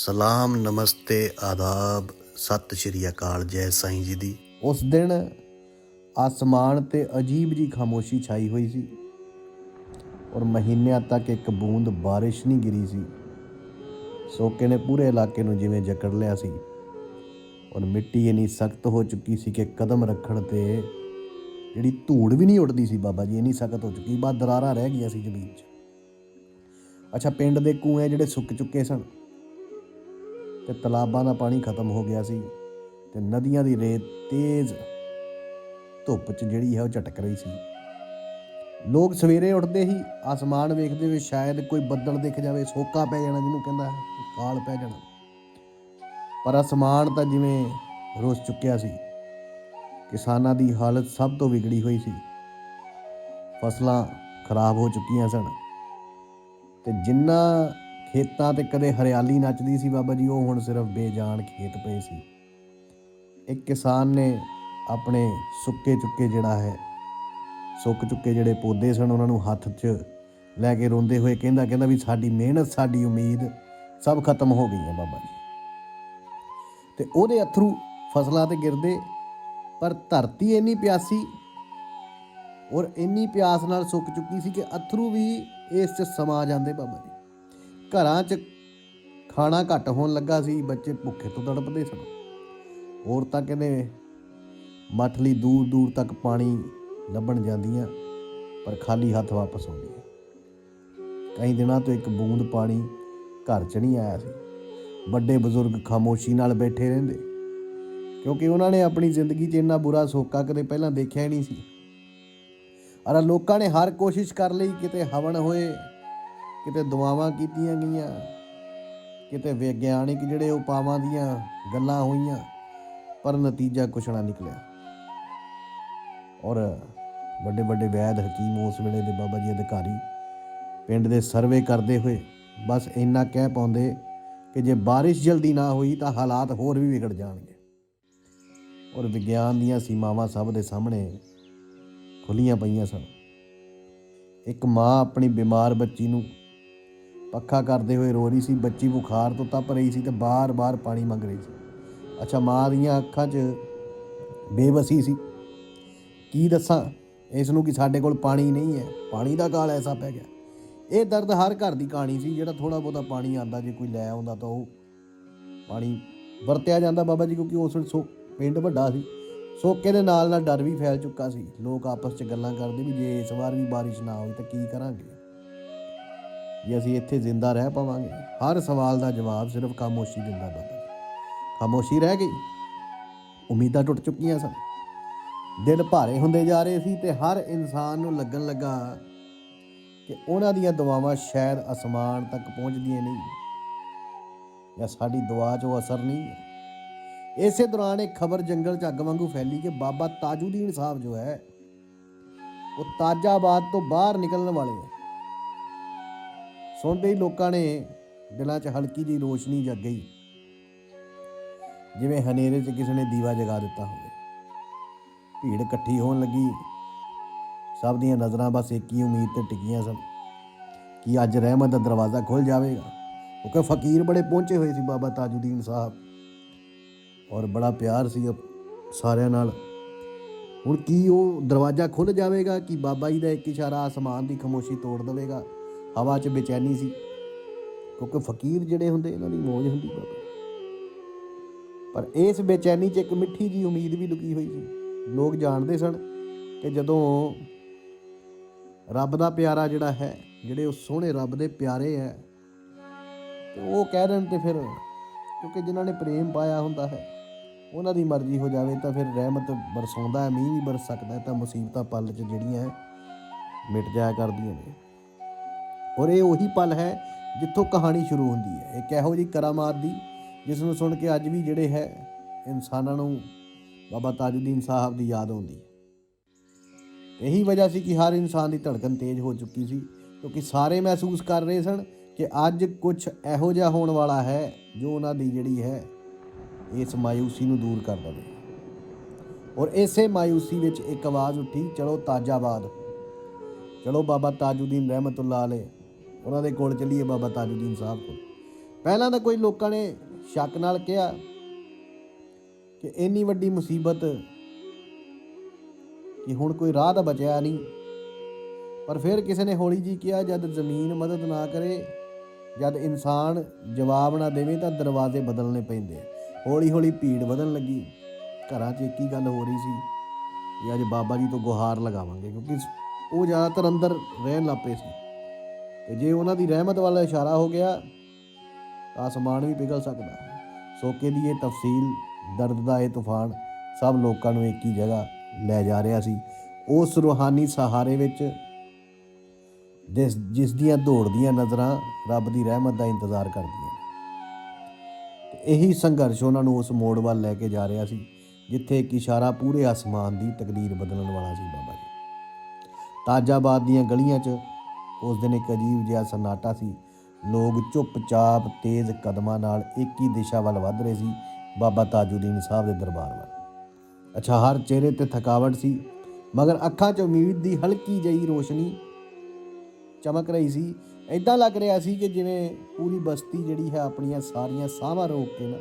ਸਲਾਮ, ਨਮਸਤੇ, ਆਦਾਬ, ਸਤਿ ਸ਼੍ਰੀ ਅਕਾਲ, ਜੈ ਸਾਈਂ ਜੀ ਦੀ। ਉਸ ਦਿਨ ਆਸਮਾਨ ਤੇ ਅਜੀਬ ਜੀ ਖਾਮੋਸ਼ੀ ਛਾਈ ਹੋਈ ਸੀ ਔਰ ਮਹੀਨਿਆਂ ਤੱਕ ਇੱਕ ਬੂੰਦ ਬਾਰਿਸ਼ ਨਹੀਂ ਗਿਰੀ ਸੀ। ਸੋਕੇ ਨੇ ਪੂਰੇ ਇਲਾਕੇ ਨੂੰ ਜਿਵੇਂ ਜਕੜ ਲਿਆ ਸੀ ਔਰ ਮਿੱਟੀ ਇੰਨੀ ਸਖਤ ਹੋ ਚੁੱਕੀ ਸੀ ਕਿ ਕਦਮ ਰੱਖਣ ਤੇ ਜਿਹੜੀ ਧੂੜ ਵੀ ਨਹੀਂ ਉੱਡਦੀ ਸੀ ਬਾਬਾ ਜੀ, ਇੰਨੀ ਸਖਤ ਹੋ ਚੁੱਕੀ। ਬਾ ਦਰਾਰਾਂ ਰਹਿ ਗਈਆਂ ਸੀ ਜ਼ਮੀਨ 'ਚ। ਅੱਛਾ, ਪਿੰਡ ਦੇ ਕੂਏ ਜਿਹੜੇ ਸੁੱਕ ਚੁੱਕੇ ਸਨ ਤੇ ਤਲਾਬਾਂ ਦਾ ਪਾਣੀ ਖਤਮ ਹੋ ਗਿਆ ਸੀ ਤੇ ਨਦੀਆਂ ਦੀ ਰੇਤ ਤੇਜ਼ ਧੁੱਪ 'ਚ ਜਿਹੜੀ ਹੈ ਉਹ ਝਟਕ ਰਹੀ ਸੀ। ਲੋਕ ਸਵੇਰੇ ਉੱਠਦੇ ਹੀ ਆਸਮਾਨ ਵੇਖਦੇ ਹੋਏ ਸ਼ਾਇਦ ਕੋਈ ਬੱਦਲ ਦਿਖ ਜਾਵੇ, ਸੋਕਾ ਪੈ ਜਾਣਾ ਜਿਹਨੂੰ ਕਹਿੰਦਾ ਕਾਲ ਪੈ ਜਾਣਾ। ਪਰ ਆਸਮਾਨ ਤਾਂ ਜਿਵੇਂ ਰੁੱਸ ਚੁੱਕਿਆ ਸੀ। ਕਿਸਾਨਾਂ ਦੀ ਹਾਲਤ ਸਭ ਤੋਂ ਵਿਗੜੀ ਹੋਈ ਸੀ। ਫਸਲਾਂ ਖਰਾਬ ਹੋ ਚੁੱਕੀਆਂ ਸਨ ਤੇ ਜਿੰਨਾ ਖੇਤਾਂ ਤੇ ਕਦੇ ਹਰਿਆਲੀ ਨੱਚਦੀ ਸੀ ਬਾਬਾ ਜੀ, ਉਹ ਹੁਣ ਸਿਰਫ ਬੇਜਾਨ ਖੇਤ ਪਏ ਸੀ। ਇੱਕ ਕਿਸਾਨ ਨੇ ਆਪਣੇ ਸੁੱਕੇ ਚੁੱਕੇ ਜਿਹੜਾ ਹੈ, ਸੁੱਕ ਚੁੱਕੇ ਜਿਹੜੇ ਪੌਦੇ ਸਨ, ਉਹਨਾਂ ਨੂੰ ਹੱਥ 'ਚ ਲੈ ਕੇ ਰੋਂਦੇ ਹੋਏ ਕਹਿੰਦਾ ਕਹਿੰਦਾ ਵੀ ਸਾਡੀ ਮਿਹਨਤ, ਸਾਡੀ ਉਮੀਦ ਸਭ ਖਤਮ ਹੋ ਗਈ ਹੈ ਬਾਬਾ ਜੀ। ਤੇ ਉਹਦੇ ਅਥਰੂ ਫਸਲਾਂ ਤੇ ਗਿਰਦੇ, ਪਰ ਧਰਤੀ ਇੰਨੀ ਪਿਆਸੀ ਔਰ ਇੰਨੀ ਪਿਆਸ ਨਾਲ ਸੁੱਕ ਚੁੱਕੀ ਸੀ ਕਿ ਅਥਰੂ ਵੀ ਇਸ 'ਚ ਸਮਾ ਜਾਂਦੇ ਬਾਬਾ ਜੀ। ਘਰਾਂ 'ਚ ਖਾਣਾ ਘੱਟ ਹੋਣ ਲੱਗਾ ਸੀ, ਬੱਚੇ ਭੁੱਖੇ ਤੋਂ ਤੜਪਦੇ ਸਨ। ਔਰਤਾਂ ਕਹਿੰਦੇ, ਮੱਠ ਲਈ ਦੂਰ ਦੂਰ ਤੱਕ ਪਾਣੀ ਲੱਭਣ ਜਾਂਦੀਆਂ, ਪਰ ਖਾਲੀ ਹੱਥ ਵਾਪਸ ਆਉਂਦੀਆਂ। ਕਈ ਦਿਨਾਂ ਤੋਂ ਇੱਕ ਬੂੰਦ ਪਾਣੀ ਘਰ 'ਚ ਨਹੀਂ ਆਇਆ ਸੀ। ਵੱਡੇ ਬਜ਼ੁਰਗ ਖਾਮੋਸ਼ੀ ਨਾਲ ਬੈਠੇ ਰਹਿੰਦੇ, ਕਿਉਂਕਿ ਉਹਨਾਂ ਨੇ ਆਪਣੀ ਜ਼ਿੰਦਗੀ 'ਚ ਇੰਨਾ ਬੁਰਾ ਸੋਕਾ ਕਦੇ ਪਹਿਲਾਂ ਦੇਖਿਆ ਹੀ ਨਹੀਂ ਸੀ। ਅਰ ਲੋਕਾਂ ਨੇ ਹਰ ਕੋਸ਼ਿਸ਼ ਕਰ ਲਈ, ਕਿਤੇ ਹਵਨ ਹੋਏ ਕਿਤੇ ਦੁਆਵਾਂ ਕੀਤੀਆਂ ਗਈਆਂ, ਕਿਤੇ ਵਿਗਿਆਨਿਕ ਜਿਹੜੇ ਉਪਾਵਾਂ ਦੀਆਂ ਗੱਲਾਂ ਹੋਈਆਂ, ਪਰ ਨਤੀਜਾ ਕੁਛ ਨਾ ਨਿਕਲਿਆ। ਔਰ ਵੱਡੇ ਵੱਡੇ ਵੈਦ ਹਕੀਮ ਉਸ ਵੇਲੇ ਦੇ ਬਾਬਾ ਜੀ ਅਧਿਕਾਰੀ ਪਿੰਡ ਦੇ ਸਰਵੇ ਕਰਦੇ ਹੋਏ ਬਸ ਇੰਨਾ ਕਹਿ ਪਾਉਂਦੇ ਕਿ ਜੇ ਬਾਰਿਸ਼ ਜਲਦੀ ਨਾ ਹੋਈ ਤਾਂ ਹਾਲਾਤ ਹੋਰ ਵੀ ਵਿਗੜ ਜਾਣਗੇ। ਔਰ ਵਿਗਿਆਨ ਦੀਆਂ ਸੀਮਾਵਾਂ ਸਭ ਦੇ ਸਾਹਮਣੇ ਖੁੱਲੀਆਂ ਪਈਆਂ ਸਨ। ਇੱਕ ਮਾਂ ਆਪਣੀ ਬਿਮਾਰ ਬੱਚੀ ਨੂੰ ਪੱਖਾ ਕਰਦੇ ਹੋਏ ਰੋ ਰਹੀ ਸੀ, ਬੱਚੀ ਬੁਖਾਰ ਤੋਂ ਤਪ ਰਹੀ ਸੀ ਤੇ ਬਾਰ-ਬਾਰ ਪਾਣੀ ਮੰਗ ਰਹੀ ਸੀ। ਅੱਛਾ, ਮਾਂ ਦੀਆਂ ਅੱਖਾਂ 'ਚ ਬੇਬਸੀ ਸੀ। ਕੀ ਦੱਸਾਂ, ਇਸ ਨੂੰ ਕਿ ਸਾਡੇ ਕੋਲ ਪਾਣੀ ਨਹੀਂ ਹੈ। ਪਾਣੀ ਦਾ ਕਾਲ ਐਸਾ ਪੈ ਗਿਆ। ਇਹ ਦਰਦ ਹਰ ਘਰ ਦੀ ਕਹਾਣੀ ਸੀ, ਜਿਹੜਾ ਥੋੜਾ ਬਹੁਤਾ ਪਾਣੀ ਆਂਦਾ ਜੇ ਕੋਈ ਲੈ ਆਉਂਦਾ ਤਾਂ ਉਹ ਪਾਣੀ ਵਰਤਿਆ ਜਾਂਦਾ ਬਾਬਾ ਜੀ, ਕਿਉਂਕਿ ਉਸ ਵੇਲੇ ਸੋ, ਪਿੰਡ ਵੱਡਾ ਸੀ। ਸੋਕੇ ਦੇ ਨਾਲ ਨਾਲ ਡਰ ਵੀ ਫੈਲ ਚੁੱਕਾ ਸੀ। ਲੋਕ ਆਪਸ 'ਚ ਗੱਲਾਂ ਕਰਦੇ ਵੀ ਜੇ ਇਸ ਵਾਰ ਵੀ ਬਾਰਿਸ਼ ਨਾ ਹੋਈ ਤਾਂ ਕੀ ਕਰਾਂਗੇ? ਜੇ ਅਸੀਂ ਇੱਥੇ ਜ਼ਿੰਦਾ ਰਹਿ ਪਾਵਾਂਗੇ, ਹਰ ਸਵਾਲ ਦਾ ਜਵਾਬ ਸਿਰਫ ਖਾਮੋਸ਼ੀ ਦਿੰਦਾ ਬੰਦਾ। ਖਾਮੋਸ਼ੀ ਰਹਿ ਗਈ, ਉਮੀਦਾਂ ਟੁੱਟ ਚੁੱਕੀਆਂ ਸਨ। ਦਿਨ ਭਾਰੇ ਹੁੰਦੇ ਜਾ ਰਹੇ ਸੀ ਤੇ ਹਰ ਇਨਸਾਨ ਨੂੰ ਲੱਗਣ ਲੱਗਾ ਕਿ ਉਹਨਾਂ ਦੀਆਂ ਦੁਆਵਾਂ ਸ਼ਾਇਦ ਅਸਮਾਨ ਤੱਕ ਪਹੁੰਚਦੀਆਂ ਨਹੀਂ। ਜਾਂ ਸਾਡੀ ਦੁਆ ਉਹ ਅਸਰ ਨਹੀਂ ਹੈ। ਇਸੇ ਦੌਰਾਨ ਇੱਕ ਖਬਰ ਜੰਗਲ 'ਚ ਅੱਗ ਵਾਂਗੂ ਫੈਲੀ ਕਿ ਬਾਬਾ ਤਾਜੂਦੀਨ ਸਾਹਿਬ ਜੋ ਹੈ, ਉਹ ਤਾਜਾਬਾਦ ਤੋਂ ਬਾਹਰ ਨਿਕਲਣ ਵਾਲੇ ਹੈ। ਸੁਣਦੇ ਹੀ ਲੋਕਾਂ ਨੇ ਦਿਲਾਂ 'ਚ ਹਲਕੀ ਜਿਹੀ ਰੋਸ਼ਨੀ ਜਗ। ਗਈ ਜਿਵੇਂ ਹਨੇਰੇ 'ਚ ਕਿਸੇ ਨੇ ਦੀਵਾ ਜਗਾ ਦਿੱਤਾ ਹੋਵੇ। ਭੀੜ ਇਕੱਠੀ ਹੋਣ ਲੱਗੀ। ਸਭ ਦੀਆਂ ਨਜ਼ਰਾਂ ਬਸ ਇੱਕ ਹੀ ਉਮੀਦ ਤੇ ਟਿਕੀਆਂ ਸਨ ਕਿ ਅੱਜ ਰਹਿਮਤ ਦਾ ਦਰਵਾਜ਼ਾ ਖੁੱਲ ਜਾਵੇਗਾ। ਕਿਉਂਕਿ ਫਕੀਰ ਬੜੇ ਪਹੁੰਚੇ ਹੋਏ ਸੀ ਬਾਬਾ ਤਾਜੁਦੀਨ ਸਾਹਿਬ। ਔਰ ਬੜਾ ਪਿਆਰ ਸੀ ਸਾਰਿਆਂ ਨਾਲ। ਹੁਣ ਕੀ ਉਹ ਦਰਵਾਜ਼ਾ ਖੁੱਲ ਜਾਵੇਗਾ? ਕਿ ਬਾਬਾ ਜੀ ਦਾ ਇੱਕ ਇਸ਼ਾਰਾ ਆਸਮਾਨ ਦੀ ਖਾਮੋਸ਼ੀ ਤੋੜ ਦੇਵੇਗਾ? ਹਵਾ 'ਚ ਬੇਚੈਨੀ ਸੀ। ਕਿਉਂਕਿ ਫਕੀਰ ਜਿਹੜੇ ਹੁੰਦੇ, ਇਹਨਾਂ ਦੀ ਮੌਜ ਹੁੰਦੀ ਬਾਬਾ। ਪਰ ਇਸ ਬੇਚੈਨੀ 'ਚ ਇੱਕ ਮਿੱਠੀ ਜੀ ਉਮੀਦ ਵੀ ਲੁਕੀ ਹੋਈ ਸੀ। ਲੋਕ ਜਾਣਦੇ ਸਨ ਕਿ ਜਦੋਂ ਰੱਬ ਦਾ ਪਿਆਰਾ ਜਿਹੜਾ ਹੈ, ਜਿਹੜੇ ਉਹ ਸੋਹਣੇ ਰੱਬ ਦੇ ਪਿਆਰੇ ਹੈ, ਤੇ ਉਹ ਕਹਿ ਦੇਣ ਤੇ ਫਿਰ ਕਿਉਂਕਿ ਜਿਨ੍ਹਾਂ ਨੇ ਪ੍ਰੇਮ ਪਾਇਆ ਹੁੰਦਾ ਹੈ, ਉਹਨਾਂ ਦੀ ਮਰਜ਼ੀ ਹੋ ਜਾਵੇ ਤਾਂ ਫਿਰ ਰਹਿਮਤ ਬਰਸਾਉਂਦਾ ਹੈ, ਮੀਂਹ ਵੀ ਬਰਸ ਸਕਦਾ ਹੈ ਤਾਂ ਮੁਸੀਬਤਾਂ ਪਲ 'ਚ ਜਿਹੜੀਆਂ ਮਿਟ ਜਾਇਆ ਕਰਦੀਆਂ ਨੇ। ਔਰ ਇਹ ਉਹੀ ਪਲ ਹੈ ਜਿੱਥੋਂ ਕਹਾਣੀ ਸ਼ੁਰੂ ਹੁੰਦੀ ਹੈ। ਇੱਕ ਇਹੋ ਜੀ ਕਰਾਮਾਤ ਦੀ, ਜਿਸ ਨੂੰ ਸੁਣ ਕੇ ਅੱਜ ਵੀ ਜਿਹੜੇ ਹੈ ਇਨਸਾਨਾਂ ਨੂੰ ਬਾਬਾ ਤਾਜੁਦੀਨ ਸਾਹਿਬ ਦੀ ਯਾਦ ਆਉਂਦੀ ਹੈ। ਇਹੀ ਵਜ੍ਹਾ ਸੀ ਕਿ ਹਰ ਇਨਸਾਨ ਦੀ ਧੜਕਨ ਤੇਜ਼ ਹੋ ਚੁੱਕੀ ਸੀ, ਕਿਉਂਕਿ ਸਾਰੇ ਮਹਿਸੂਸ ਕਰ ਰਹੇ ਸਨ ਕਿ ਅੱਜ ਕੁਝ ਇਹੋ ਜਿਹਾ ਹੋਣ ਵਾਲਾ ਹੈ ਜੋ ਉਹਨਾਂ ਦੀ ਜਿਹੜੀ ਹੈ ਇਸ ਮਾਇੂਸੀ ਨੂੰ ਦੂਰ ਕਰ ਦਵੇ। ਔਰ ਇਸੇ ਮਾਇੂਸੀ ਵਿੱਚ ਇੱਕ ਆਵਾਜ਼ ਉੱਠੀ, ਚਲੋ ਤਾਜਾਬਾਦ, ਚਲੋ ਬਾਬਾ ਤਾਜੁਦੀਨ ਰਹਿਮਤੁਲਲਾਹ ਅਲੈਹ। ਉਹਨਾਂ ਦੇ ਕੋਲ ਚਲੀਏ ਬਾਬਾ ਤਾਜੁਦੀਨ ਸਾਹਿਬ ਕੋਲ। ਪਹਿਲਾਂ ਤਾਂ ਕੋਈ ਲੋਕਾਂ ਨੇ ਸ਼ੱਕ ਨਾਲ ਕਿਹਾ ਕਿ ਇੰਨੀ ਵੱਡੀ ਮੁਸੀਬਤ ਕਿ ਹੁਣ ਕੋਈ ਰਾਹ ਤਾਂ ਬਚਿਆ ਨਹੀਂ। ਪਰ ਫਿਰ ਕਿਸੇ ਨੇ ਹੌਲੀ ਜੀ ਕਿਹਾ, ਜਦ ਜ਼ਮੀਨ ਮਦਦ ਨਾ ਕਰੇ, ਜਦ ਇਨਸਾਨ ਜਵਾਬ ਨਾ ਦੇਵੇ ਤਾਂ ਦਰਵਾਜ਼ੇ ਬਦਲਣੇ ਪੈਂਦੇ ਹੌਲੀ ਹੌਲੀ ਭੀੜ ਵਧਣ ਲੱਗੀ। ਘਰਾਂ 'ਚ ਇੱਕ ਹੀ ਗੱਲ ਹੋ ਰਹੀ ਸੀ ਕਿ ਅੱਜ ਬਾਬਾ ਜੀ ਤੋਂ ਗੁਹਾਰ ਲਗਾਵਾਂਗੇ, ਕਿਉਂਕਿ ਉਹ ਜ਼ਿਆਦਾਤਰ ਅੰਦਰ ਰਹਿਣ ਲੱਪੇ ਸੀ। ਤੇ ਜੇ ਉਹਨਾਂ ਦੀ ਰਹਿਮਤ ਵਾਲਾ ਇਸ਼ਾਰਾ ਹੋ ਗਿਆ, ਤਾਂ ਅਸਮਾਨ ਵੀ ਪਿਘਲ ਸਕਦਾ। ਸੋਕੇ ਦੀ ਇਹ ਤਫਸੀਲ, ਦਰਦ ਦਾ ਇਹ ਤੂਫਾਨ, ਸਭ ਲੋਕਾਂ ਨੂੰ ਇੱਕ ਹੀ ਜਗ੍ਹਾ ਲੈ ਜਾ ਰਿਹਾ ਸੀ। ਉਸ ਰੂਹਾਨੀ ਸਹਾਰੇ ਵਿੱਚ ਜਿਸ ਜਿਸ ਦੀਆਂ ਦੌੜਦੀਆਂ ਨਜ਼ਰਾਂ ਰੱਬ ਦੀ ਰਹਿਮਤ ਦਾ ਇੰਤਜ਼ਾਰ ਕਰਦੀਆਂ ਤੇ ਇਹੀ ਸੰਘਰਸ਼ ਉਹਨਾਂ ਨੂੰ ਉਸ ਮੋੜ ਵੱਲ ਲੈ ਕੇ ਜਾ ਰਿਹਾ ਸੀ, ਜਿੱਥੇ ਇੱਕ ਇਸ਼ਾਰਾ ਪੂਰੇ ਆਸਮਾਨ ਦੀ ਤਕਦੀਰ ਬਦਲਣ ਵਾਲਾ ਸੀ ਬਾਬਾ ਜੀ। ਤਾਜਾਬਾਦ ਦੀਆਂ ਗਲੀਆਂ 'ਚ ਉਸ ਦਿਨ ਇੱਕ ਅਜੀਬ ਜਿਹਾ ਸਨਾਟਾ ਸੀ। ਲੋਕ ਚੁੱਪਚਾਪ, ਤੇਜ਼ ਕਦਮਾਂ ਨਾਲ ਇੱਕ ਹੀ ਦਿਸ਼ਾ ਵੱਲ ਵੱਧ ਰਹੇ ਸੀ, ਬਾਬਾ ਤਾਜੁਦੀਨ ਸਾਹਿਬ ਦੇ ਦਰਬਾਰ ਵੱਲ। ਅੱਛਾ, ਹਰ ਚਿਹਰੇ ਤੇ ਥਕਾਵਟ ਸੀ, ਮਗਰ ਅੱਖਾਂ 'ਚ ਉਮੀਦ ਦੀ ਹਲਕੀ ਜਿਹੀ ਰੋਸ਼ਨੀ ਚਮਕ ਰਹੀ ਸੀ। ਐਦਾਂ ਲੱਗ ਰਿਹਾ ਸੀ ਕਿ ਜਿਵੇਂ ਪੂਰੀ ਬਸਤੀ ਜਿਹੜੀ ਹੈ ਆਪਣੀਆਂ ਸਾਰੀਆਂ ਸਾਹਾਂ ਰੋਕ ਕੇ ਨਾ,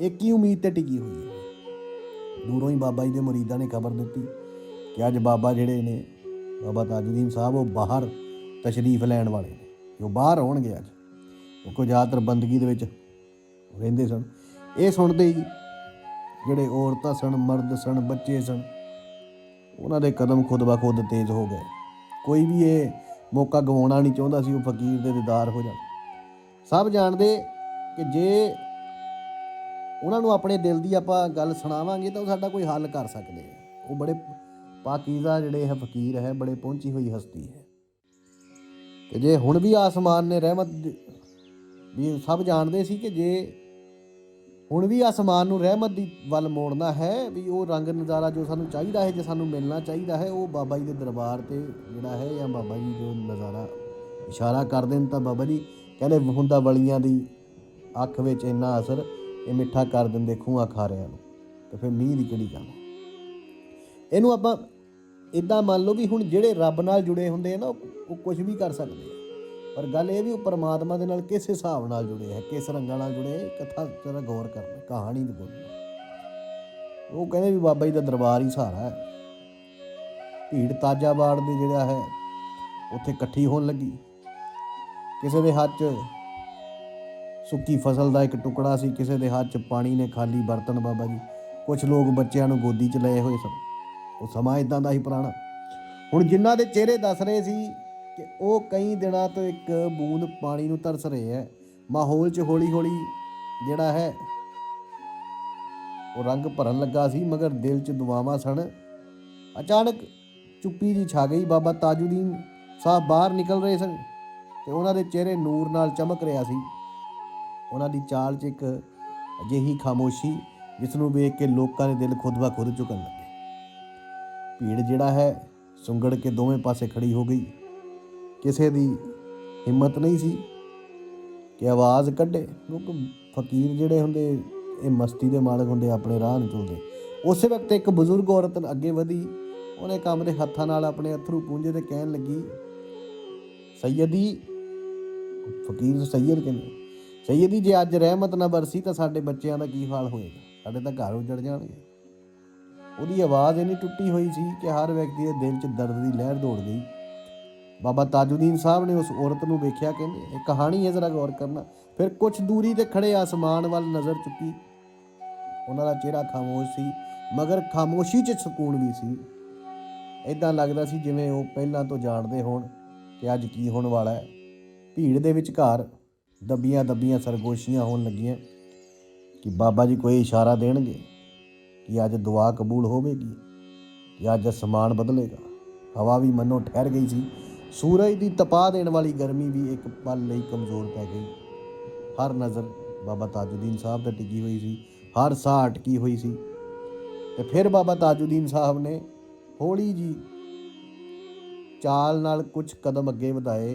ਇੱਕ ਹੀ ਉਮੀਦ ਤੇ ਟਿਕੀ ਹੋਈ ਹੈ। ਦੂਰੋਂ ਹੀ ਬਾਬਾ ਜੀ ਦੇ ਮੁਰੀਦਾਂ ਨੇ ਖਬਰ ਦਿੱਤੀ ਕਿ ਅੱਜ ਬਾਬਾ ਜਿਹੜੇ ਨੇ, ਬਾਬਾ ਤਾਜੁਦੀਨ ਸਾਹਿਬ, ਉਹ ਬਾਹਰ ਤਸ਼ਰੀਫ ਲੈਣ ਵਾਲੇ ਨੇ ਉਹ ਬਾਹਰ ਆਉਣਗੇ ਅੱਜ। ਕਿਉਂਕਿ ਜ਼ਿਆਦਾਤਰ ਬੰਦਗੀ ਦੇ ਵਿੱਚ ਰਹਿੰਦੇ ਸਨ। ਇਹ ਸੁਣਦੇ ਹੀ ਜਿਹੜੇ ਔਰਤਾਂ ਸਨ, ਮਰਦ ਸਨ, ਬੱਚੇ ਸਨ, ਉਹਨਾਂ ਦੇ ਕਦਮ ਖੁਦ ਬਾ ਖੁਦ ਤੇਜ਼ ਹੋ ਗਏ। ਕੋਈ ਵੀ ਇਹ ਮੌਕਾ ਗਵਾਉਣਾ ਨਹੀਂ ਚਾਹੁੰਦਾ ਸੀ, ਉਹ ਫਕੀਰ ਦੇ ਦੀਦਾਰ ਹੋ ਜਾਣ। ਸਭ ਜਾਣਦੇ ਕਿ ਜੇ ਉਹਨਾਂ ਨੂੰ ਆਪਣੇ ਦਿਲ ਦੀ ਆਪਾਂ ਗੱਲ ਸੁਣਾਵਾਂਗੇ, ਤਾਂ ਉਹ ਸਾਡਾ ਕੋਈ ਹੱਲ ਕਰ ਸਕਦੇ ਆ। ਉਹ ਬੜੇ ਪਾਕੀਜ਼ਾ ਜਿਹੜੇ ਹੈ ਫਕੀਰ ਹੈ, ਬੜੇ ਪਹੁੰਚੀ ਹੋਈ ਹਸਤੀ ਹੈ। ਤੇ ਜੇ ਹੁਣ ਵੀ ਆਸਮਾਨ ਨੇ ਰਹਿਮਤ ਵੀ ਸਭ ਜਾਣਦੇ ਸੀ ਕਿ ਜੇ ਹੁਣ ਵੀ ਆਸਮਾਨ ਨੂੰ ਰਹਿਮਤ ਦੀ ਵੱਲ ਮੋੜਨਾ ਹੈ, ਵੀ ਉਹ ਰੰਗ ਨਜ਼ਾਰਾ ਜੋ ਸਾਨੂੰ ਚਾਹੀਦਾ ਹੈ, ਜੇ ਸਾਨੂੰ ਮਿਲਣਾ ਚਾਹੀਦਾ ਹੈ, ਉਹ ਬਾਬਾ ਜੀ ਦੇ ਦਰਬਾਰ ਤੇ ਜਿਹੜਾ ਹੈ ਜਾਂ ਬਾਬਾ ਜੀ ਜੋ ਨਜ਼ਾਰਾ ਇਸ਼ਾਰਾ ਕਰਦੇ ਨੇ ਤਾਂ ਬਾਬਾ ਜੀ ਕਹਿੰਦੇ ਹੁੰਦਾ ਬਲੀਆਂ ਦੀ ਅੱਖ ਵਿੱਚ ਇੰਨਾ ਅਸਰ, ਇਹ ਮਿੱਠਾ ਕਰ ਦਿੰਦੇ ਖੂਹਾਂ ਖਾਰਿਆਂ ਨੂੰ। ਤੇ ਫਿਰ ਮੀਂਹ ਦੀ ਕਿਹੜੀ ਗੱਲ ਇਹਨੂੰ ਆਪਾਂ ਇਦਾਂ ਮੰਨ ਲਓ ਵੀ ਹੁਣ ਜਿਹੜੇ ਰੱਬ ਨਾਲ ਜੁੜੇ ਹੁੰਦੇ ਆ ਨਾ ਉਹ- ਉਹ ਕੁਝ ਵੀ ਕਰ ਸਕਦੇ ਆ। ਪਰ ਗੱਲ ਇਹ ਵੀ ਉਹ ਪਰਮਾਤਮਾ ਦੇ ਨਾਲ ਕਿਸ ਹਿਸਾਬ ਨਾਲ ਜੁੜੇ ਹੈ ਕਿਸ ਰੰਗਾਂ ਨਾਲ ਜੁੜੇ ਹੈ, ਕਥਾ ਜਰਾ ਗੌਰ ਕਰਨਾ ਕਹਾਣੀ ਦੀ ਬੋਲਣਾ ਉਹ ਕਹਿੰਦੇ ਵੀ ਬਾਬਾ ਜੀ ਦਾ ਦਰਬਾਰ ਹੀ ਸਾਰਾ ਹੈ। ਭੀੜ ਤਾਜਾਬਾੜ ਦੇ ਜਿਹੜਾ ਹੈ ਉੱਥੇ ਇਕੱਠੀ ਹੋਣ ਲੱਗੀ। ਕਿਸੇ ਦੇ ਹੱਥ 'ਚ ਸੁੱਕੀ ਫਸਲ ਦਾ ਇੱਕ ਟੁਕੜਾ ਸੀ ਕਿਸੇ ਦੇ ਹੱਥ 'ਚ ਪਾਣੀ ਨੇ ਖਾਲੀ ਬਰਤਨ ਬਾਬਾ ਜੀ। ਕੁਝ ਲੋਕ ਬੱਚਿਆਂ ਨੂੰ ਗੋਦੀ 'ਚ ਲਏ ਹੋਏ ਸਨ। ਉਹ ਸਮਾਂ ਇਦਾਂ ਦਾ ਹੀ ਪੁਰਾਣਾ। ਹੁਣ ਜਿਨ੍ਹਾਂ ਦੇ ਚਿਹਰੇ ਦੱਸ ਰਹੇ ਸੀ ਕਿ ਉਹ ਕਈ ਦਿਨਾਂ ਤੋਂ ਇੱਕ ਬੂੰਦ ਪਾਣੀ ਨੂੰ ਤਰਸ ਰਹੇ ਹੈ, ਮਾਹੌਲ 'ਚ ਹੌਲੀ-ਹੌਲੀ ਜਿਹੜਾ ਹੈ, ਉਹ ਰੰਗ ਭਰਨ ਲੱਗਾ ਸੀ, ਮਗਰ ਦਿਲ 'ਚ ਦੁਆਵਾਂ ਸਨ। ਅਚਾਨਕ ਚੁੱਪੀ ਜੀ ਛਾ ਗਈ, ਬਾਬਾ ਤਾਜੁਦੀਨ ਸਾਹਿਬ ਬਾਹਰ ਨਿਕਲ ਰਹੇ ਸਨ ਤੇ ਉਹਨਾਂ ਦੇ ਚਿਹਰੇ ਨੂਰ ਨਾਲ ਚਮਕ ਰਿਹਾ ਸੀ। ਉਹਨਾਂ ਦੀ ਚਾਲ 'ਚ ਇੱਕ ਅਜਿਹੀ ਖਾਮੋਸ਼ੀ ਜਿਸ ਨੂੰ ਵੇਖ ਕੇ ਲੋਕਾਂ ਦੇ ਦਿਲ ਖੁਦ ਬਾ ਖੁਦ ਝੁਕਣ ਲੱਗੇ। ਭੀੜ ਜਿਹੜਾ ਹੈ, ਸੁੰਗੜ ਕੇ ਦੋਵੇਂ ਪਾਸੇ ਖੜੀ ਹੋ ਗਈ। ਕਿਸੇ ਦੀ ਹਿੰਮਤ ਨਹੀਂ ਸੀ ਕਿ ਆਵਾਜ਼ ਕੱਢੇ। ਕਿਉਂਕਿ ਫਕੀਰ ਜਿਹੜੇ ਹੁੰਦੇ, ਇਹ ਮਸਤੀ ਦੇ ਮਾਲਕ ਹੁੰਦੇ, ਆਪਣੇ ਰਾਹ ਨੂੰ ਚੁਲਦੇ ਉਸੇ ਵਕਤ ਇੱਕ ਬਜ਼ੁਰਗ ਔਰਤ ਅੱਗੇ ਵਧੀ। ਉਹਨੇ ਕੰਮ ਦੇ ਹੱਥਾਂ ਨਾਲ ਆਪਣੇ ਅਥਰੂ ਪੂੰਝੇ ਤੇ ਕਹਿਣ ਲੱਗੀ, ਸੈਯਦੀ, ਫਕੀਰ ਸੈਯਦ ਕਹਿੰਦੇ, ਸੈਯਦੀ, ਜੇ ਅੱਜ ਰਹਿਮਤ ਨਾ ਬਰਸੀ ਤਾਂ ਸਾਡੇ ਬੱਚਿਆਂ ਦਾ ਕੀ ਹਾਲ ਹੋਏਗਾ? ਸਾਡੇ ਤਾਂ ਘਰ ਉਜੜ ਜਾਣਗੇ। ਉਹਦੀ ਆਵਾਜ਼ ਇੰਨੀ ਟੁੱਟੀ ਹੋਈ ਸੀ ਕਿ ਹਰ ਵਿਅਕਤੀ ਦੇ ਦਿਲ 'ਚ ਦਰਦ ਦੀ ਲਹਿਰ ਦੌੜ ਗਈ। ਬਾਬਾ ਤਾਜੁਦੀਨ ਸਾਹਿਬ ਨੇ ਉਸ ਔਰਤ ਨੂੰ ਵੇਖਿਆ ਕਹਿੰਦੇ, ਇਹ ਕਹਾਣੀ ਹੈ ਜ਼ਰਾ ਗੌਰ ਕਰਨਾ। ਫਿਰ ਕੁਝ ਦੂਰੀ ਤੇ ਖੜੇ ਆਸਮਾਨ ਵੱਲ ਨਜ਼ਰ ਚੁੱਕੀ। ਉਹਨਾਂ ਦਾ ਚਿਹਰਾ ਖਾਮੋਸ਼ ਸੀ, ਮਗਰ ਖਾਮੋਸ਼ੀ 'ਚ ਸਕੂਨ ਵੀ ਸੀ। ਇਦਾਂ ਲੱਗਦਾ ਸੀ ਜਿਵੇਂ ਉਹ ਪਹਿਲਾਂ ਤੋਂ ਜਾਣਦੇ ਹੋਣ ਕਿ ਅੱਜ ਕੀ ਹੋਣ ਵਾਲਾ ਹੈ। ਭੀੜ ਦੇ ਵਿਚਕਾਰ ਦੱਬੀਆਂ ਦੱਬੀਆਂ ਸਰਗੋਸ਼ੀਆਂ ਹੋਣ ਲੱਗੀਆਂ ਕਿ ਬਾਬਾ ਜੀ ਕੋਈ ਇਸ਼ਾਰਾ ਦੇਣਗੇ। ਕਿ ਅੱਜ ਦੁਆ ਕਬੂਲ ਹੋਵੇਗੀ ਕਿ ਅੱਜ ਅਸਮਾਨ ਬਦਲੇਗਾ। ਹਵਾ ਵੀ ਮੰਨੋ ਠਹਿਰ ਗਈ ਸੀ। ਸੂਰਜ ਦੀ ਤਪਾ ਦੇਣ ਵਾਲੀ ਗਰਮੀ ਵੀ ਇੱਕ ਪਲ ਲਈ ਕਮਜ਼ੋਰ ਪੈ ਗਈ। ਹਰ ਨਜ਼ਰ ਬਾਬਾ ਤਾਜੁਦੀਨ ਸਾਹਿਬ ਤੇ ਟਿਕੀ ਹੋਈ ਸੀ। ਹਰ ਸਾਹ ਅਟਕੀ ਹੋਈ ਸੀ। ਤੇ ਫਿਰ ਬਾਬਾ ਤਾਜੁਦੀਨ ਸਾਹਿਬ ਨੇ ਹੌਲੀ ਜੀ ਚਾਲ ਨਾਲ ਕੁਝ ਕਦਮ ਅੱਗੇ ਵਧਾਏ।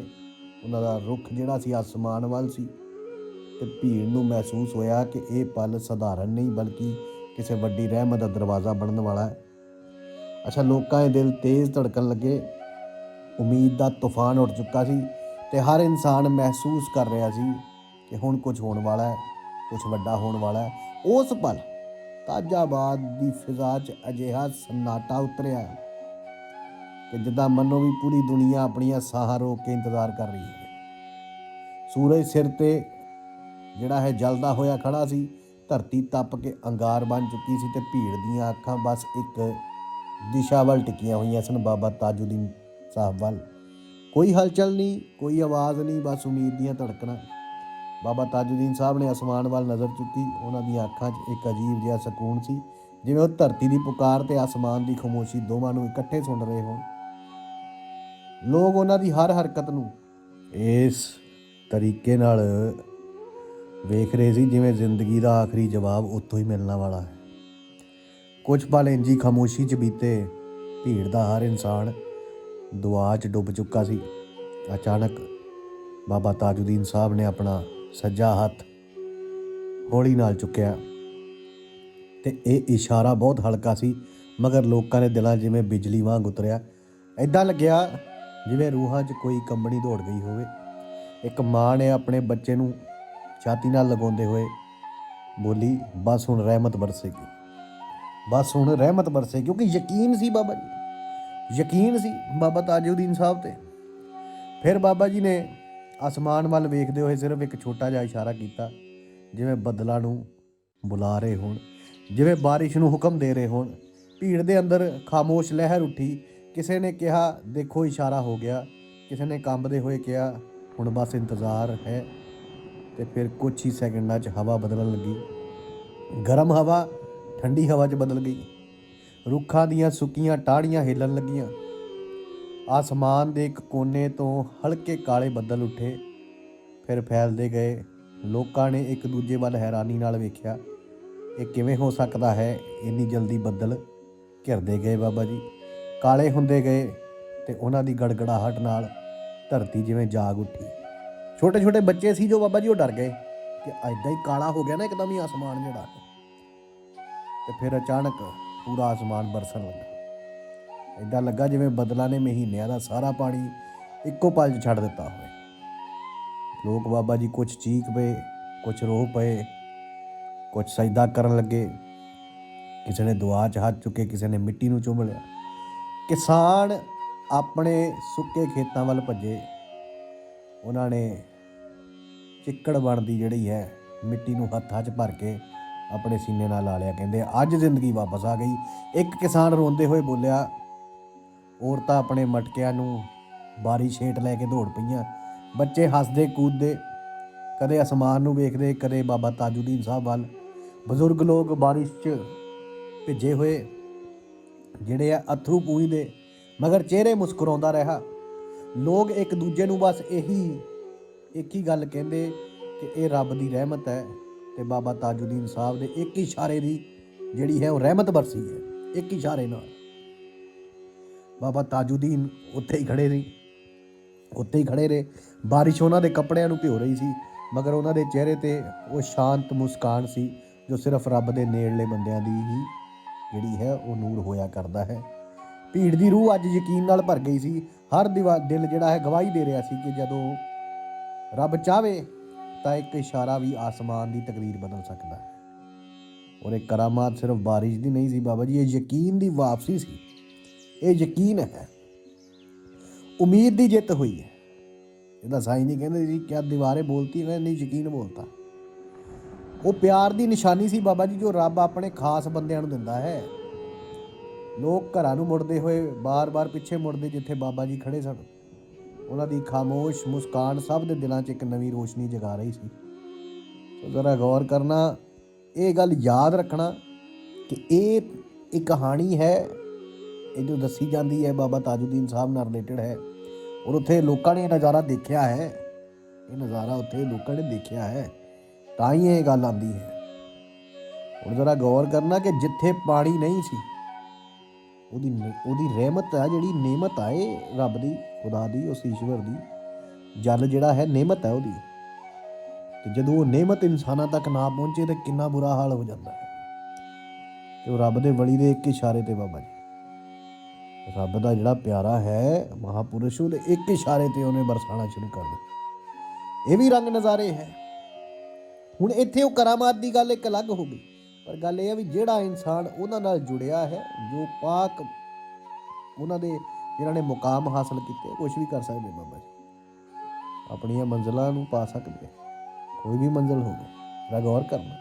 ਉਹਨਾਂ ਦਾ ਰੁਖ ਜਿਹੜਾ ਸੀ ਆਸਮਾਨ ਵੱਲ ਸੀ। ਤੇ ਭੀੜ ਨੂੰ ਮਹਿਸੂਸ ਹੋਇਆ ਕਿ ਇਹ ਪਲ ਸਧਾਰਨ ਨਹੀਂ, ਬਲਕਿ ਕਿਸੇ ਵੱਡੀ ਰਹਿਮਤ ਦਾ ਦਰਵਾਜ਼ਾ ਬਣਨ ਵਾਲਾ ਹੈ। ਅੱਛਾ, ਲੋਕਾਂ ਦੇ ਦਿਲ ਤੇਜ਼ ਧੜਕਣ ਲੱਗੇ। ਉਮੀਦ ਦਾ ਤੂਫਾਨ ਉੱਠ ਚੁੱਕਾ ਸੀ ਤੇ ਹਰ ਇਨਸਾਨ ਮਹਿਸੂਸ ਕਰ ਰਿਹਾ ਸੀ ਕਿ ਹੁਣ ਕੁਝ ਹੋਣ ਵਾਲਾ ਹੈ, ਕੁਝ ਵੱਡਾ ਹੋਣ ਵਾਲਾ ਹੈ। ਉਸ ਪਲ ਤਾਜਾਬਾਦ ਦੀ ਫਿਜ਼ਾ 'ਚ ਅਜਿਹਾ ਸન્ਨਾਟਾ ਉਤਰਿਆ ਕਿ ਜਿੱਦਾਂ ਮੰਨੋ ਵੀ ਪੂਰੀ ਦੁਨੀਆ ਆਪਣੀਆਂ ਸਾਹਾਂ ਰੋਕ ਕੇ ਇੰਤਜ਼ਾਰ ਕਰ ਰਹੀ ਹੈ। ਸੂਰਜ ਸਿਰ ਤੇ ਜਿਹੜਾ ਹੈ ਜਲਦਾ ਹੋਇਆ ਖੜਾ ਸੀ ਧਰਤੀ ਤੱਪ ਕੇ ਅੰਗਾਰ ਬਣ ਚੁੱਕੀ ਸੀ ਤੇ ਭੀੜ ਦੀਆਂ ਅੱਖਾਂ ਬਸ ਇੱਕ ਦਿਸ਼ਾ ਵੱਲ ਟਿਕੀਆਂ ਹੋਈਆਂ ਸਨ। ਬਾਬਾ ਤਾਜੁਦੀਨ ਸਾਹਿਬ ਵੱਲ ਕੋਈ ਹਲਚਲ ਨਹੀਂ, ਕੋਈ ਆਵਾਜ਼ ਨਹੀਂ, ਬਸ ਉਮੀਦ ਦੀਆਂ ਧੜਕਣਾਂ। ਬਾਬਾ ਤਾਜੁਦੀਨ ਸਾਹਿਬ ਨੇ ਅਸਮਾਨ ਵੱਲ ਨਜ਼ਰ ਚੁੱਕੀ। ਉਹਨਾਂ ਦੀਆਂ ਅੱਖਾਂ 'ਚ ਇੱਕ ਅਜੀਬ ਜਿਹਾ ਸਕੂਨ ਸੀ, ਜਿਵੇਂ ਉਹ ਧਰਤੀ ਦੀ ਪੁਕਾਰ ਤੇ ਅਸਮਾਨ ਦੀ ਖਾਮੋਸ਼ੀ ਦੋਵਾਂ ਨੂੰ ਇਕੱਠੇ ਸੁਣ ਰਹੇ ਹੋਣ। ਲੋਕ ਉਹਨਾਂ ਦੀ ਹਰ ਹਰਕਤ ਨੂੰ ਇਸ ਤਰੀਕੇ ਨਾਲ ਵੇਖ ਰਹੇ ਸੀ ਜਿਵੇਂ ਜ਼ਿੰਦਗੀ ਦਾ ਆਖਰੀ ਜਵਾਬ ਉੱਥੋਂ ਹੀ ਮਿਲਣ ਵਾਲਾ ਹੈ। ਕੁਝ ਪਲ ਇੰਜੀ ਖਾਮੋਸ਼ੀ 'ਚ ਬੀਤੇ। ਭੀੜ ਦਾ ਹਰ ਇਨਸਾਨ ਦੁਆ 'ਚ ਡੁੱਬ ਚੁੱਕਾ ਸੀ। ਅਚਾਨਕ ਬਾਬਾ ਤਾਜੁਦੀਨ ਸਾਹਿਬ ਨੇ ਆਪਣਾ ਸੱਜਾ ਹੱਥ ਹੌਲੀ ਨਾਲ ਚੁੱਕਿਆ ਤੇ ਇਹ ਇਸ਼ਾਰਾ ਬਹੁਤ ਹਲਕਾ ਸੀ, ਮਗਰ ਲੋਕਾਂ ਦੇ ਦਿਲਾਂ ਜਿਵੇਂ ਬਿਜਲੀ ਵਾਂਗ ਉਤਰਿਆ। ਐਦਾਂ ਲੱਗਿਆ ਜਿਵੇਂ ਰੂਹਾਂ 'ਚ ਕੋਈ ਕੰਬਣੀ ਦੌੜ ਗਈ ਹੋਵੇ। ਇੱਕ ਮਾਂ ਨੇ ਆਪਣੇ ਬੱਚੇ ਨੂੰ ਛਾਤੀ ਨਾਲ ਲਗਾਉਂਦੇ ਹੋਏ ਬੋਲੀ, ਬਸ ਹੁਣ ਰਹਿਮਤ ਬਰਸੇਗੀ ਬਸ ਹੁਣ ਰਹਿਮਤ ਬਰਸੇ ਕਿਉਂਕਿ ਯਕੀਨ ਸੀ ਬਾਬਾ ਜੀ? ਯਕੀਨ ਸੀ ਬਾਬਾ ਤਾਜੁਦੀਨ ਸਾਹਿਬ ਤੇ। ਫਿਰ ਬਾਬਾ ਜੀ ਨੇ ਅਸਮਾਨ ਵੱਲ ਵੇਖਦੇ ਹੋਏ ਸਿਰਫ ਇੱਕ ਛੋਟਾ ਜਿਹਾ ਇਸ਼ਾਰਾ ਕੀਤਾ, ਜਿਵੇਂ ਬੱਦਲਾਂ ਨੂੰ ਬੁਲਾ ਰਹੇ ਹੋਣ, ਜਿਵੇਂ ਬਾਰਿਸ਼ ਨੂੰ ਹੁਕਮ ਦੇ ਰਹੇ ਹੋਣ। ਭੀੜ ਦੇ ਅੰਦਰ ਖਾਮੋਸ਼ ਲਹਿਰ ਉੱਠੀ। ਕਿਸੇ ਨੇ ਕਿਹਾ, ਦੇਖੋ, ਇਸ਼ਾਰਾ ਹੋ ਗਿਆ। ਕਿਸੇ ਨੇ ਕੰਬਦੇ ਹੋਏ ਕਿਹਾ, ਹੁਣ ਬਸ ਇੰਤਜ਼ਾਰ ਹੈ। ਤੇ ਫਿਰ ਕੁਝ ਹੀ ਸੈਕਿੰਡਾਂ 'ਚ ਹਵਾ ਬਦਲਣ ਲੱਗੀ। ਗਰਮ ਹਵਾ, ਠੰਡੀ ਹਵਾ 'ਚ ਬਦਲ ਗਈ। ਰੁੱਖਾਂ ਦੀਆਂ ਸੁੱਕੀਆਂ ਟਾਹੜੀਆਂ ਹਿੱਲਣ ਲੱਗੀਆਂ। ਆਸਮਾਨ ਦੇ ਇੱਕ ਕੋਨੇ ਤੋਂ ਹਲਕੇ ਕਾਲੇ ਬੱਦਲ ਉੱਠੇ। ਫਿਰ ਫੈਲਦੇ ਗਏ। ਲੋਕਾਂ ਨੇ ਇੱਕ ਦੂਜੇ ਵੱਲ ਹੈਰਾਨੀ ਨਾਲ ਵੇਖਿਆ। ਇਹ ਕਿਵੇਂ ਹੋ ਸਕਦਾ ਹੈ ਇੰਨੀ ਜਲਦੀ ਬੱਦਲ? ਘਿਰਦੇ ਗਏ ਬਾਬਾ ਜੀ। ਕਾਲੇ ਹੁੰਦੇ ਗਏ ਤੇ ਉਹਨਾਂ ਦੀ ਗੜਗੜਾਹਟ ਨਾਲ ਧਰਤੀ ਜਿਵੇਂ ਜਾਗ ਉੱਠੀ। ਛੋਟੇ ਛੋਟੇ ਬੱਚੇ ਸੀ ਜੋ ਬਾਬਾ ਜੀ, ਉਹ ਡਰ ਗਏ ਕਿ ਐਦਾਂ ਹੀ ਕਾਲਾ ਹੋ ਗਿਆ ਨਾ ਇੱਕਦਮ ਹੀ ਆਸਮਾਨ ਜਿਹੜਾ ਤੇ ਫਿਰ ਅਚਾਨਕ ਪੂਰਾ ਆਸਮਾਨ ਬਰਸਣ ਲੱਗਾ। ਇਦਾਂ ਲੱਗਾ ਜਿਵੇਂ ਬਦਲਾਂ ਨੇ ਮਹੀਨਿਆਂ ਦਾ ਸਾਰਾ ਪਾਣੀ ਇੱਕੋ ਪਲ 'ਚ ਛੱਡ ਦਿੱਤਾ ਹੋਵੇ। ਲੋਕ ਬਾਬਾ ਜੀ ਕੁਝ ਚੀਕ ਪਏ ਕੁਝ ਰੋ ਪਏ ਕੁਝ ਸਜਦਾ ਕਰਨ ਲੱਗੇ। ਕਿਸੇ ਨੇ ਦੁਆ 'ਚ ਹੱਥ ਚੁੱਕੇ, ਕਿਸੇ ਨੇ ਮਿੱਟੀ ਨੂੰ ਚੁੰਮ ਲਿਆ। ਕਿਸਾਨ ਆਪਣੇ ਸੁੱਕੇ ਖੇਤਾਂ ਵੱਲ ਭੱਜੇ। ਉਹਨਾਂ ਨੇ ਚਿੱਕੜ ਬਣਦੀ ਜਿਹੜੀ ਹੈ, ਮਿੱਟੀ ਨੂੰ ਹੱਥਾਂ 'ਚ ਭਰ ਕੇ ਆਪਣੇ ਸੀਨੇ ਨਾਲ ਲਾ ਲਿਆ। ਕਹਿੰਦੇ, ਅੱਜ ਜ਼ਿੰਦਗੀ ਵਾਪਸ ਆ ਗਈ। ਇੱਕ ਕਿਸਾਨ ਰੋਂਦੇ ਹੋਏ ਬੋਲਿਆ, ਔਰਤਾਂ ਆਪਣੇ ਮਟਕਿਆਂ ਨੂੰ ਬਾਰੀ ਛੇਟ ਲੈ ਕੇ ਦੌੜ ਪਈਆਂ। ਬੱਚੇ ਹੱਸਦੇ ਕੂਦਦੇ, ਕਦੇ ਅਸਮਾਨ ਨੂੰ ਵੇਖਦੇ, ਕਦੇ ਬਾਬਾ ਤਾਜੁਦੀਨ ਸਾਹਿਬ ਵੱਲ। ਬਜ਼ੁਰਗ ਲੋਕ ਬਾਰਿਸ਼ 'ਚ ਭਿੱਜੇ ਹੋਏ, ਜਿਹੜੇ ਆ ਅਥਰੂ ਪੂੰਝਦੇ ਮਗਰ ਚਿਹਰੇ ਮੁਸਕਰਾਉਂਦਾ ਰਿਹਾ। ਲੋਕ ਇੱਕ ਦੂਜੇ ਨੂੰ ਬਸ ਇਹੀ ਇੱਕ ਹੀ ਗੱਲ ਕਹਿੰਦੇ ਕਿ ਇਹ ਰੱਬ ਦੀ ਰਹਿਮਤ ਹੈ ਤੇ ਬਾਬਾ ਤਾਜੁਦੀਨ ਸਾਹਿਬ ਦੇ ਇੱਕ ਹੀ ਇਸ਼ਾਰੇ ਦੀ ਜਿਹੜੀ ਹੈ ਉਹ ਰਹਿਮਤ ਵਰਸੀ ਹੈ, ਇੱਕ ਇਸ਼ਾਰੇ ਨਾਲ। ਬਾਬਾ ਤਾਜੁਦੀਨ ਉੱਥੇ ਹੀ ਖੜੇ ਸੀ, ਉੱਥੇ ਹੀ ਖੜੇ ਰਹੇ। ਬਾਰਿਸ਼ ਉਹਨਾਂ ਦੇ ਕੱਪੜਿਆਂ ਨੂੰ ਭਿਓ ਰਹੀ ਸੀ, ਮਗਰ ਉਹਨਾਂ ਦੇ ਚਿਹਰੇ ਤੇ ਉਹ ਸ਼ਾਂਤ ਮੁਸਕਾਨ ਸੀ, ਜੋ ਸਿਰਫ ਰੱਬ ਦੇ ਨੇੜਲੇ ਬੰਦਿਆਂ ਦੀ ਹੀ ਜਿਹੜੀ ਹੈ ਉਹ ਨੂਰ ਹੋਇਆ ਕਰਦਾ ਹੈ। ਭੀੜ ਦੀ ਰੂਹ ਅੱਜ ਯਕੀਨ ਨਾਲ ਭਰ ਗਈ ਸੀ। ਹਰ ਦਿਵਾ ਦਿਲ ਜਿਹੜਾ ਹੈ ਗਵਾਹੀ ਦੇ ਰਿਹਾ ਸੀ ਕਿ ਜਦੋਂ ਰੱਬ ਚਾਵੇ ਤਾਂ ਇੱਕ ਇਸ਼ਾਰਾ ਵੀ ਆਸਮਾਨ ਦੀ ਤਕਦੀਰ ਬਦਲ ਸਕਦਾ ਹੈ। ਔਰ ਇਹ ਕਰਾਮਾਤ ਸਿਰਫ ਬਾਰਿਸ਼ ਦੀ ਨਹੀਂ ਸੀ ਬਾਬਾ ਜੀ, ਇਹ ਯਕੀਨ ਦੀ ਵਾਪਸੀ ਸੀ। ਇਹ ਯਕੀਨ ਹੈ। ਉਮੀਦ ਦੀ ਜਿੱਤ ਹੋਈ ਹੈ। ਇਹਦਾ ਸਾਈਂ ਨਹੀਂ ਕਹਿੰਦੇ ਜੀ ਕਿਆ ਦੀਵਾਰੇ ਬੋਲਤੀ ਹੈ ਨਹੀਂ ਯਕੀਨ ਬੋਲਤਾ। ਉਹ ਪਿਆਰ ਦੀ ਨਿਸ਼ਾਨੀ ਸੀ ਬਾਬਾ ਜੀ, ਜੋ ਰੱਬ ਆਪਣੇ ਖਾਸ ਬੰਦਿਆਂ ਨੂੰ ਦਿੰਦਾ ਹੈ। ਲੋਕ ਘਰਾਂ ਨੂੰ ਮੁੜਦੇ ਹੋਏ, ਬਾਰ-ਬਾਰ ਪਿੱਛੇ ਮੁੜਦੇ ਜਿੱਥੇ ਬਾਬਾ ਜੀ ਖੜੇ ਸਨ। ਉਹਨਾਂ ਦੀ ਖਾਮੋਸ਼ ਮੁਸਕਾਨ ਸਭ ਦੇ ਦਿਲਾਂ 'ਚ ਇੱਕ ਨਵੀਂ ਰੋਸ਼ਨੀ ਜਗਾ ਰਹੀ ਸੀ। ਸੋ ਜ਼ਰਾ ਗੌਰ ਕਰਨਾ, ਇਹ ਗੱਲ ਯਾਦ ਰੱਖਣਾ ਕਿ ਇਹ ਇੱਕ ਕਹਾਣੀ ਹੈ, ਇਹ ਜੋ ਦੱਸੀ ਜਾਂਦੀ ਹੈ, ਬਾਬਾ ਤਾਜੁਦੀਨ ਸਾਹਿਬ ਨਾਲ ਰਿਲੇਟਡ ਹੈ। ਔਰ ਉੱਥੇ ਲੋਕਾਂ ਨੇ ਇਹ ਨਜ਼ਾਰਾ ਦੇਖਿਆ ਹੈ, ਇਹ ਨਜ਼ਾਰਾ ਉੱਥੇ ਲੋਕਾਂ ਨੇ ਦੇਖਿਆ ਹੈ, ਤਾਂ ਹੀ ਇਹ ਗੱਲ ਆਂਦੀ ਹੈ। ਔਰ ਜ਼ਰਾ ਗੌਰ ਕਰਨਾ ਕਿ ਜਿੱਥੇ ਪਾਣੀ ਨਹੀਂ ਸੀ, ਉਹਦੀ ਉਹਦੀ ਰਹਿਮਤ ਆ, ਜਿਹੜੀ ਨੇਮਤ ਹੈ ਇਹ ਰੱਬ ਦੀ ਖੁਦਾ ਦੀ, ਉਸ ਈਸ਼ਵਰ ਦੀ। ਜਲ ਜਿਹੜਾ ਹੈ, ਨੇਮਤ ਹੈ ਉਹਦੀ। ਤੇ ਜਦੋਂ ਉਹ ਨੇਮਤ ਇਨਸਾਨਾਂ ਤੱਕ ਨਾ ਪਹੁੰਚੇ, ਤਾਂ ਕਿੰਨਾ ਬੁਰਾ ਹਾਲ ਹੋ ਜਾਂਦਾ ਹੈ। ਤੇ ਉਹ ਰੱਬ ਦੇ ਵਲੀ ਦੇ ਇੱਕ ਇਸ਼ਾਰੇ ਤੇ ਬਾਬਾ ਜੀ। ਰੱਬ ਦਾ ਜਿਹੜਾ ਪਿਆਰਾ ਹੈ, ਮਹਾਪੁਰਸ਼, ਉਹਦੇ ਇੱਕ ਇਸ਼ਾਰੇ ਤੇ ਉਹਨੇ ਬਰਸਾਣਾ ਸ਼ੁਰੂ ਕਰ ਦਿੱਤਾ। ਇਹ ਵੀ ਰੰਗ ਨਜ਼ਾਰੇ ਹੈ। ਹੁਣ ਇੱਥੇ ਉਹ ਕਰਾਮਾਤ ਦੀ ਗੱਲ ਇੱਕ ਅਲੱਗ ਹੋ ਗਈ। ਪਰ ਗੱਲ ਇਹ ਹੈ ਵੀ ਜਿਹੜਾ ਇਨਸਾਨ ਉਹਨਾਂ ਨਾਲ ਜੁੜਿਆ ਹੈ, ਜੋ ਪਾਕ ਉਹਨਾਂ ਦੇ ਜਿਨ੍ਹਾਂ ਨੇ ਮੁਕਾਮ ਹਾਸਲ ਕੀਤੇ ਕੁਝ ਵੀ ਕਰ ਸਕਦੇ ਬਾਬਾ ਜੀ। ਆਪਣੀਆਂ ਮੰਜ਼ਲਾਂ ਨੂੰ ਪਾ ਸਕਦੇ। ਕੋਈ ਵੀ ਮੰਜ਼ਲ ਹੋਵੇ ਜਰਾ ਗੌਰ ਕਰਨਾ।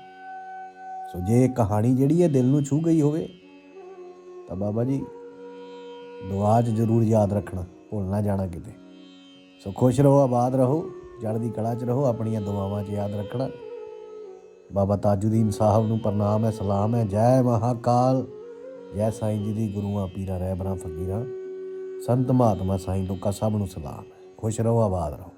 ਸੋ ਜੇ ਇਹ ਕਹਾਣੀ ਜਿਹੜੀ ਹੈ ਦਿਲ ਨੂੰ ਛੂ ਗਈ ਹੋਵੇ, ਤਾਂ ਬਾਬਾ ਜੀ, ਦੁਆ 'ਚ ਜ਼ਰੂਰ ਯਾਦ ਰੱਖਣਾ, ਭੁੱਲ ਨਾ ਜਾਣਾ ਕਿਤੇ। ਸੋ ਖੁਸ਼ ਰਹੋ, ਆਬਾਦ ਰਹੋ ਚੜ੍ਹਦੀ ਕਲਾ 'ਚ ਰਹੋ, ਆਪਣੀਆਂ ਦੁਆਵਾਂ 'ਚ ਯਾਦ ਰੱਖਣਾ। ਬਾਬਾ ਤਾਜੁਦੀਨ ਸਾਹਿਬ ਨੂੰ ਪ੍ਰਣਾਮ ਹੈ, ਸਲਾਮ ਹੈ, ਜੈ ਮਹਾਕਾਲ। ਜੈ ਸਾਈਂ ਜੀ ਦੀ ਗੁਰੂਆਂ, ਪੀਰਾਂ, ਰਹਿਬਰਾਂ, ਫਕੀਰਾਂ। ਸੰਤ ਮਹਾਤਮਾ ਸਾਈਂ ਲੋਕਾਂ ਸਭ ਨੂੰ ਸਲਾਮ। ਹੈ ਖੁਸ਼ ਰਹੋ ਆਬਾਦ ਰਹੋ।